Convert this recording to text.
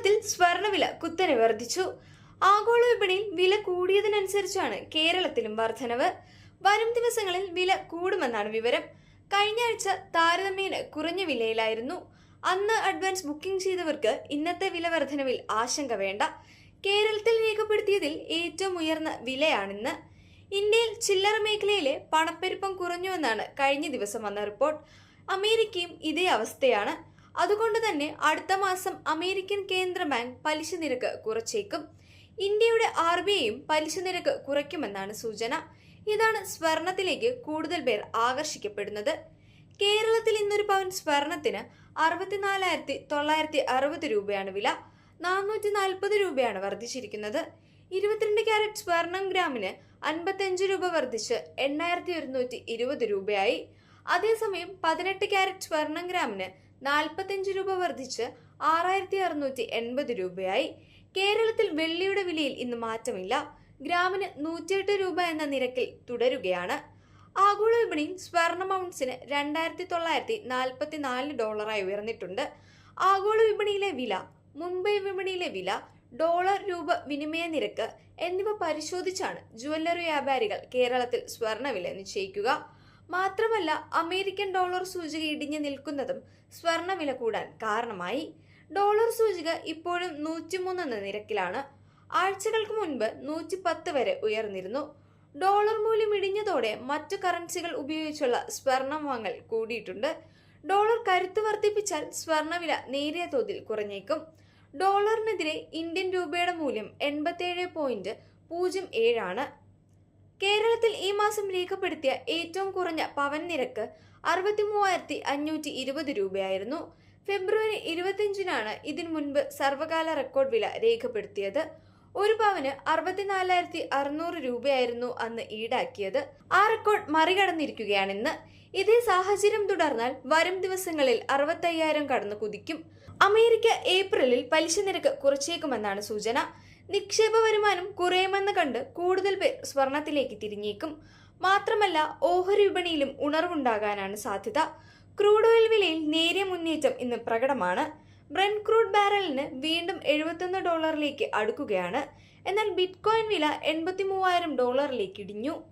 കേരളത്തിൽ സ്വർണവില കുത്തനെ വർദ്ധിച്ചു. ആഗോള വിപണിയിൽ വില കൂടിയതിനനുസരിച്ചാണ് കേരളത്തിലും വർധനവ്. വരും ദിവസങ്ങളിൽ വില കൂടുമെന്നാണ് വിവരം. കഴിഞ്ഞ ആഴ്ച താരതമ്യേന കുറഞ്ഞ വിലയിലായിരുന്നു. അന്ന് അഡ്വാൻസ് ബുക്കിംഗ് ചെയ്തവർക്ക് ഇന്നത്തെ വില വർധനവിൽ ആശങ്ക വേണ്ട. കേരളത്തിൽ രേഖപ്പെടുത്തിയതിൽ ഏറ്റവും ഉയർന്ന വിലയാണിന്ന്. ഇന്ത്യയിൽ ചില്ലറ മേഖലയിലെ പണപ്പെരുപ്പം കുറഞ്ഞുവെന്നാണ് കഴിഞ്ഞ ദിവസം വന്ന റിപ്പോർട്ട്. അമേരിക്കയും ഇതേ അവസ്ഥയാണ്. അതുകൊണ്ട് തന്നെ അടുത്ത മാസം അമേരിക്കൻ കേന്ദ്ര ബാങ്ക് പലിശ നിരക്ക് കുറച്ചേക്കും. ഇന്ത്യയുടെ ആർ ബി ഐയും പലിശ നിരക്ക് കുറയ്ക്കുമെന്നാണ് സൂചന. ഇതാണ് സ്വർണത്തിലേക്ക് കൂടുതൽ പേർ ആകർഷിക്കപ്പെടുന്നത്. കേരളത്തിൽ ഇന്നൊരു പവൻ സ്വർണത്തിന് അറുപത്തിനാലായിരത്തി തൊള്ളായിരത്തി അറുപത് രൂപയാണ് വില. നാനൂറ്റി നാൽപ്പത് രൂപയാണ് വർദ്ധിച്ചിരിക്കുന്നത്. ഇരുപത്തിരണ്ട് ക്യാരറ്റ് സ്വർണം ഗ്രാമിന് അൻപത്തിയഞ്ച് രൂപ വർദ്ധിച്ച് എണ്ണായിരത്തി ഒരുന്നൂറ്റി ഇരുപത് രൂപയായി. അതേസമയം പതിനെട്ട് ക്യാരറ്റ് സ്വർണം ഗ്രാമിന് നാൽപ്പത്തിയഞ്ച് രൂപ വർദ്ധിച്ച് ആറായിരത്തി അറുന്നൂറ്റി എൺപത് രൂപയായി. കേരളത്തിൽ വെള്ളിയുടെ വിലയിൽ ഇന്ന് മാറ്റമില്ല. ഗ്രാമിന് നൂറ്റിയെട്ട് രൂപ എന്ന നിരക്കിൽ തുടരുകയാണ്. ആഗോള വിപണിയിൽ സ്വർണ ഔൺസിന് രണ്ടായിരത്തി തൊള്ളായിരത്തി നാൽപ്പത്തി നാല് ഡോളറായി ഉയർന്നിട്ടുണ്ട്. ആഗോള വിപണിയിലെ വില മുംബൈ വിപണിയിലെ വില ഡോളർ രൂപ വിനിമയ നിരക്ക് എന്നിവ പരിശോധിച്ചാണ് ജുവല്ലറി വ്യാപാരികൾ കേരളത്തിൽ സ്വർണവില നിശ്ചയിക്കുക. മാത്രമല്ല അമേരിക്കൻ ഡോളർ സൂചിക ഇടിഞ്ഞു നിൽക്കുന്നതും സ്വർണവില കൂടാൻ കാരണമായി. ഡോളർ സൂചിക ഇപ്പോഴും നൂറ്റിമൂന്ന് എന്ന നിരക്കിലാണ്. ആഴ്ചകൾക്ക് മുൻപ് നൂറ്റി പത്ത് വരെ ഉയർന്നിരുന്നു. ഡോളർ മൂല്യം ഇടിഞ്ഞതോടെ മറ്റു കറൻസികൾ ഉപയോഗിച്ചുള്ള സ്വർണം വാങ്ങൽ കൂടിയിട്ടുണ്ട്. ഡോളർ കരുത്ത് വർദ്ധിപ്പിച്ചാൽ സ്വർണവില നേരിയ തോതിൽ കുറഞ്ഞേക്കും. ഡോളറിനെതിരെ ഇന്ത്യൻ രൂപയുടെ മൂല്യം എൺപത്തിയേഴ് പോയിന്റ് പൂജ്യം ഏഴാണ് കേരളത്തിൽ ഈ മാസം രേഖപ്പെടുത്തിയ ഏറ്റവും കുറഞ്ഞ പവൻ നിരക്ക് അറുപത്തി മൂവായിരത്തി അഞ്ഞൂറ്റി ഇരുപത് രൂപയായിരുന്നു. ഫെബ്രുവരി ഇരുപത്തിയഞ്ചിനാണ് ഇതിനു മുൻപ് സർവകാല റെക്കോർഡ് വില രേഖപ്പെടുത്തിയത്. ഒരു പവന് അറുപത്തിനാലായിരത്തി അറുന്നൂറ് രൂപയായിരുന്നു അന്ന് ഈടാക്കിയത്. ആ റെക്കോർഡ് മറികടന്നിരിക്കുകയാണിന്ന്. ഇതേ സാഹചര്യം തുടർന്നാൽ വരും ദിവസങ്ങളിൽ അറുപത്തയ്യായിരം കടന്നു കുതിക്കും. അമേരിക്ക ഏപ്രിലിൽ പലിശ നിരക്ക് കുറച്ചേക്കുമെന്നാണ് സൂചന. നിക്ഷേപ വരുമാനം കുറയുമെന്ന് കണ്ട് കൂടുതൽ പേർ സ്വർണത്തിലേക്ക് തിരിഞ്ഞേക്കും. മാത്രമല്ല ഓഹരി വിപണിയിലും ഉണർവുണ്ടാകാനാണ് സാധ്യത. ക്രൂഡ് ഓയിൽ വിലയിൽ നേരിയ മുന്നേറ്റം ഇന്ന് പ്രകടമാണ്. ബ്രെൻ ക്രൂഡ് ബാരലിന് വീണ്ടും എഴുപത്തൊന്ന് ഡോളറിലേക്ക് അടുക്കുകയാണ്. എന്നാൽ ബിറ്റ്കോയിൻ വില എൺപത്തി മൂവായിരം ഡോളറിലേക്ക് ഇടിഞ്ഞു.